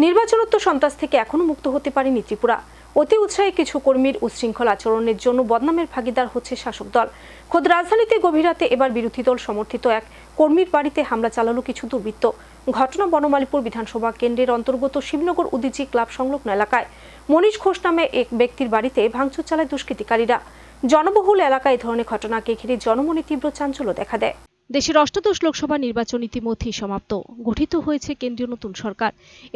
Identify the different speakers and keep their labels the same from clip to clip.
Speaker 1: নির্বাচনোত্তর সন্ত্রাস থেকে এখনও মুক্ত হতে পারেনি ত্রিপুরা। অতি উৎসাহী কিছু কর্মীর উচ্ছৃঙ্খল আচরণের জন্য বদনামের ভাগিদার হচ্ছে শাসক দল। খোদ রাজধানীতে গভীর রাতে এবার বিরোধী দল সমর্থিত এক কর্মীর বাড়িতে হামলা চালালো কিছু দুর্বৃত্ত। ঘটনা বনমালীপুর বিধানসভা কেন্দ্রের অন্তর্গত শিবনগর উদিচি ক্লাব সংলগ্ন এলাকায়। মনীষ ঘোষ নামে এক ব্যক্তির বাড়িতে ভাঙচুর চালায় দুষ্কৃতিকারীরা। জনবহুল এলাকায় ধরনের ঘটনাকে ঘিরে জনমনে তীব্র চাঞ্চল্য দেখা দেয়। দেশের অষ্টাদশ লোকসভা নির্বাচন ইতিমধ্যেই সমাপ্ত। গঠিত হয়েছে কেন্দ্রীয় নতুন সরকার।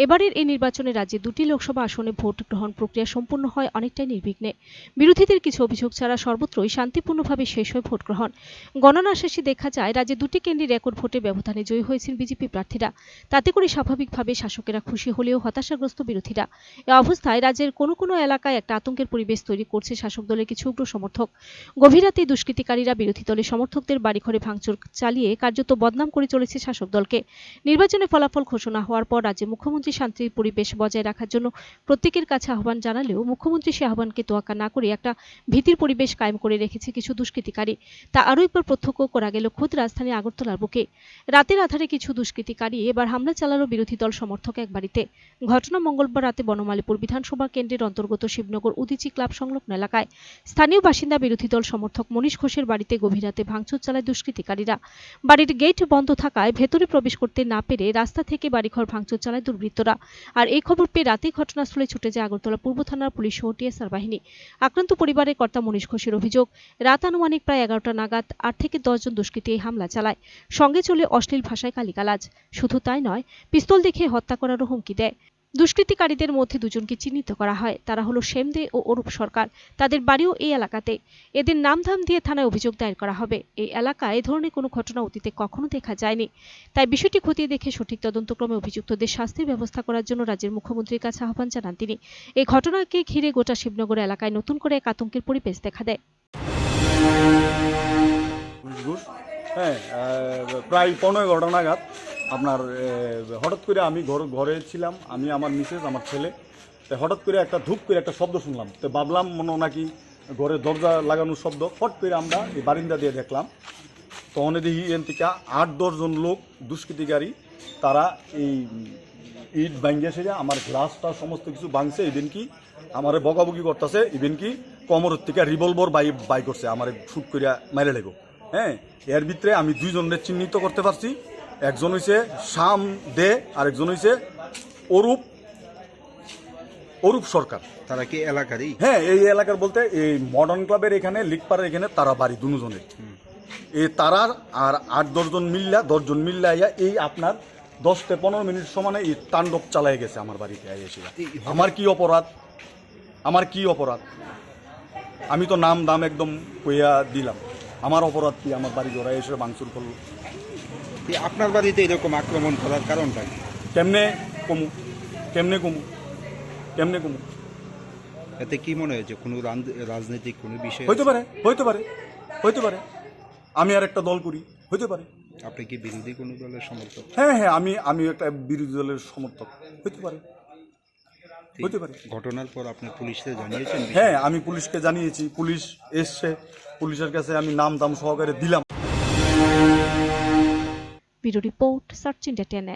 Speaker 1: এবারের এই নির্বাচনে রাজ্যে দুটি লোকসভা আসনে ভোট গ্রহণ প্রক্রিয়া সম্পূর্ণ হয় অনেকটাই নির্বিঘ্নে। বিরোধীদের কিছু অভিযোগ ছাড়া সর্বত্রই শান্তিপূর্ণভাবে শেষ হয় ভোট গ্রহণ। গণনা শেষে দেখা যায়, রাজ্যে দুটি কেন্দ্রে রেকর্ড ভোটে ব্যবধানে জয়ী হয়েছেন বিজেপি প্রার্থীরা। তাতে করে স্বাভাবিকভাবে শাসকেরা খুশি হলেও হতাশাগ্রস্ত বিরোধীরা। এ অবস্থায় রাজ্যের কোনো কোনো এলাকায় একটা আতঙ্কের পরিবেশ তৈরি করছে শাসক দলের কিছু উগ্র সমর্থক। গভীর রাতে দুষ্কৃতিকারীরা বিরোধী দলের সমর্থকদের বাড়িঘরে ভাঙচুর চালিয়ে কার্যত বদনাম করে চলেছে শাসক দলকে। নির্বাচনে ফলাফল ঘোষণা হওয়ার পর রাজ্যে মুখ্যমন্ত্রী শান্তির পরিবেশ বজায় রাখার জন্য প্রত্যেকের কাছে আহ্বান জানালেও মুখ্যমন্ত্রী সে আহ্বানকে তোয়াক্কা না করে একটা ভীতির পরিবেশ কায়েম করে রেখেছে কিছু দুষ্কৃতিকারী। তা আরও একবার প্রত্যক্ষ করা গেল খোদ রাজধানী আগরতলার বুকে। রাতের আধারে কিছু দুষ্কৃতিকারী এবার হামলা চালালো বিরোধী দল সমর্থক এক বাড়িতে। ঘটনা মঙ্গলবার রাতে বনমালীপুর বিধানসভা কেন্দ্রের অন্তর্গত শিবনগর উদিচি ক্লাব সংলগ্ন এলাকায়। স্থানীয় বাসিন্দা বিরোধী দল সমর্থক মনীষ ঘোষের বাড়িতে গভীর রাতে ভাঙচুর চালায় দুষ্কৃতিকারীরা। বাড়ির গেট বন্ধ থাকায় ভেতরে প্রবেশ করতে না পেরে রাস্তা থেকে বাড়িঘর ভাঙচুর চালায় দুর্বৃত্তরা। আর এই খবর পেয়ে রাতেই ঘটনাস্থলে ছুটে যায় আগরতলা পূর্ব থানার পুলিশ ও টিএসআর বাহিনী। আক্রান্ত পরিবারের কর্তা মনীষ ঘোষের অভিযোগ, রাত আনুমানিক প্রায় এগারোটা নাগাদ আট থেকে দশজন দুষ্কৃতী এই হামলা চালায়। সঙ্গে চলে অশ্লীল ভাষায় গালিগালাজ। শুধু তাই নয়, পিস্তল দেখে হত্যা করারও হুমকি দেয়। দুষ্কৃতিকারীদের মধ্যে দুজনকে চিহ্নিত করা হয়। তারা হলো সেমদে ও অরূপ সরকার। তাদের বাড়িও এই এলাকাতে। এদের নামধাম দিয়ে থানায় অভিযোগ দায়ের করা হবে। এই এলাকায় এ ধরনের কোনো ঘটনা অতীতে কখনো দেখা যায়নি। তাই বিষয়টি খতিয়ে দেখে সঠিক তদন্তক্রমে অভিযুক্তদের শাস্তির ব্যবস্থা করার জন্য রাজ্যের মুখ্যমন্ত্রীর কাছে আহ্বান জানান তিনি। এই ঘটনাকে ঘিরে গোটা শিবনগর এলাকায় নতুন করে এক আতঙ্কের পরিবেশ দেখা দেয়।
Speaker 2: হ্যাঁ প্রায় পনেরো নাগাদ আপনার হঠাৎ করে আমি ঘর, ঘরে ছিলাম, আমি, আমার মিসেস, আমার ছেলে। তো হঠাৎ করে একটা ধূপ করে একটা শব্দ শুনলাম। তো ভাবলাম মনে নাকি ঘরে দরজা লাগানোর শব্দ। ফট করে আমরা এই বারিন্দা দিয়ে দেখলাম। তখন দেখি এন থেকে আট দশজন লোক দুষ্কৃতিকারী তারা এই ইট ভাঙ্গিয়ে সেজে আমার গ্লাসটা সমস্ত কিছু ভাঙছে। ইভেন কি আমার বকাবকি করতেছে ইভেন কি কমরের থেকে রিভলভার বাই বাই করছে, আমার শুট করিয়া মাইরে লেগো। হ্যাঁ এর ভিতরে আমি দুইজনের চিহ্নিত করতে পারছি। একজন হইছে শাম দে আর একজন হইছে অরূপ অরূপ সরকার।
Speaker 3: তারা কি এলাকারই?
Speaker 2: হ্যাঁ এই এলাকার বলতে এই মডার্ন ক্লাবের এখানে লিকপাড়ার এখানে তারা বাড়ি দুজনের। এই তারার আর আট দশজন মিল্লা দশজন মিল্লা আইয়া এই আপনার দশ থেকে পনেরো মিনিট সমানে এই তাণ্ডব চালাই গেছে আমার বাড়িতে এসে। আমার কি অপরাধ? আমার কি অপরাধ? আমি তো নাম দাম একদম কইয়া দিলাম। আমার অপরাধ কি? আমার বাড়ি ঘোরা এসে ভাঙচুর করল।
Speaker 3: আপনার বাড়িতে এরকম আক্রমণ করার কারণটা
Speaker 2: কেমনে কমু? কেমনে কমু? কেমনে কমু?
Speaker 3: এতে কি মনে হয়েছে কোনো রাজনৈতিক কোনো বিষয়
Speaker 2: হইতে পারে হইতে পারে হইতে পারে। আমি আর একটা দল করি হইতে পারে।
Speaker 3: আপনি কি বিরোধী কোনো দলের সমর্থক?
Speaker 2: হ্যাঁ হ্যাঁ আমি আমি একটা বিরোধী দলের সমর্থক। হইতে পারে হইতে পারে।
Speaker 3: ঘটনার পর আপনি পুলিশকে জানিয়েছেন?
Speaker 2: হ্যাঁ আমি পুলিশকে জানিয়েছি। পুলিশ এসছে। পুলিশের কাছে আমি নাম দাম সহকারে দিলাম।
Speaker 1: Bureau report search India ten